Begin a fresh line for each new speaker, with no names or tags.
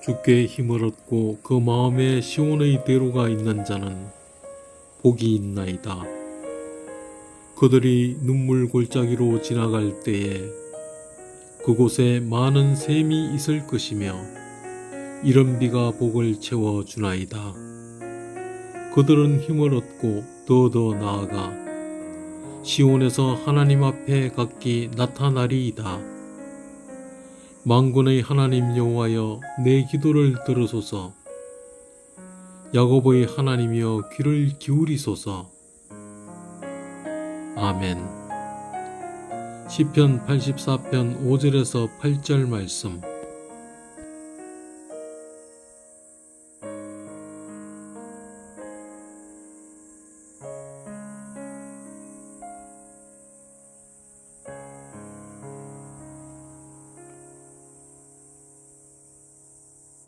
주께 힘을 얻고 그 마음에 시온의 대로가 있는 자는 복이 있나이다. 그들이 눈물 골짜기로 지나갈 때에 그곳에 많은 샘이 있을 것이며 이런 비가 복을 채워 주나이다. 그들은 힘을 얻고 더더 나아가 시온에서 하나님 앞에 각기 나타나리이다. 만군의 하나님 여호와여 내 기도를 들으소서. 야곱의 하나님이여 귀를 기울이소서. 아멘. 시편 84편 5절에서 8절 말씀.